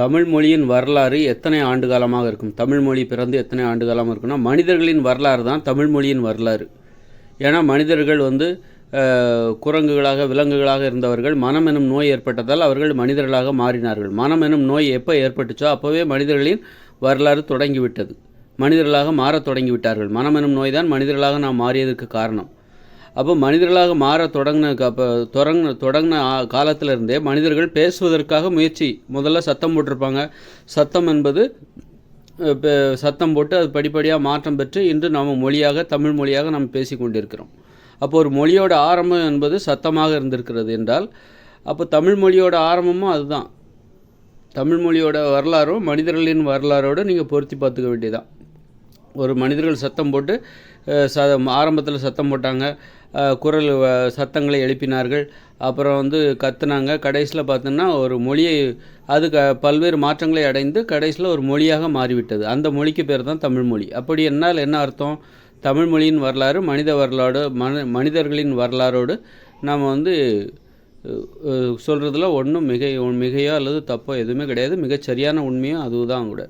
தமிழ் மொழியின் வரலாறு எத்தனை ஆண்டு காலமாக இருக்கும்? தமிழ் மொழி பிறந்து எத்தனை ஆண்டு காலமாக இருக்குன்னா மனிதர்களின் வரலாறு தான் தமிழ் மொழியின் வரலாறு. ஏன்னா மனிதர்கள் வந்து குரங்குகளாக விலங்குகளாக இருந்தவர்கள் மனம் எனும் நோய் ஏற்பட்டதால் அவர்கள் மனிதர்களாக மாறினார்கள். மனம் எனும் நோய் எப்போ ஏற்பட்டுச்சோ அப்போவே மனிதர்களின் வரலாறு தொடங்கிவிட்டது. மனிதர்களாக மாறத் தொடங்கிவிட்டார்கள். மனம் எனும் நோய் தான் மனிதர்களாக நாம் மாறியதற்கு காரணம். அப்போ மனிதர்களாக மாற தொடங்கின அப்போ தொடங்கின தொடங்கின ஆ- இருந்தே மனிதர்கள் பேசுவதற்காக முயற்சி முதல்ல சத்தம் போட்டிருப்பாங்க. சத்தம் என்பது சத்தம் போட்டு அது படிப்படியாக மாற்றம் பெற்று இன்று நம்ம மொழியாக தமிழ் மொழியாக நாம் பேசி கொண்டிருக்கிறோம். அப்போ ஒரு மொழியோட ஆரம்பம் என்பது சத்தமாக இருந்திருக்கிறது என்றால் அப்போ தமிழ் மொழியோட ஆரம்பமும் அதுதான். தமிழ் மொழியோட வரலாறும் மனிதர்களின் வரலாறோடு நீங்கள் பொருத்தி பார்த்துக்க வேண்டியதான் ஒரு மனிதர்கள் சத்தம் போட்டு ச ஆரம்பத்தில் சத்தம் போட்டாங்க. குரல் சத்தங்களை எழுப்பினார்கள். அப்புறம் வந்து கத்துனாங்க. கடைசியில் பார்த்தோன்னா ஒரு மொழியை அது க பல்வேறு மாற்றங்களை அடைந்து கடைசியில் ஒரு மொழியாக மாறிவிட்டது. அந்த மொழிக்கு பேர் தான் தமிழ் மொழி. அப்படி என்னால் என்ன அர்த்தம்? தமிழ் மொழியின் வரலாறு மனித வரலாறு மன மனிதர்களின் வரலாறோடு நாம் வந்து சொல்கிறதுல ஒன்றும் மிகை மிகையோ அல்லது தப்போ எதுவுமே கிடையாது. மிகச்சரியான உண்மையும் அதுதான் கூட.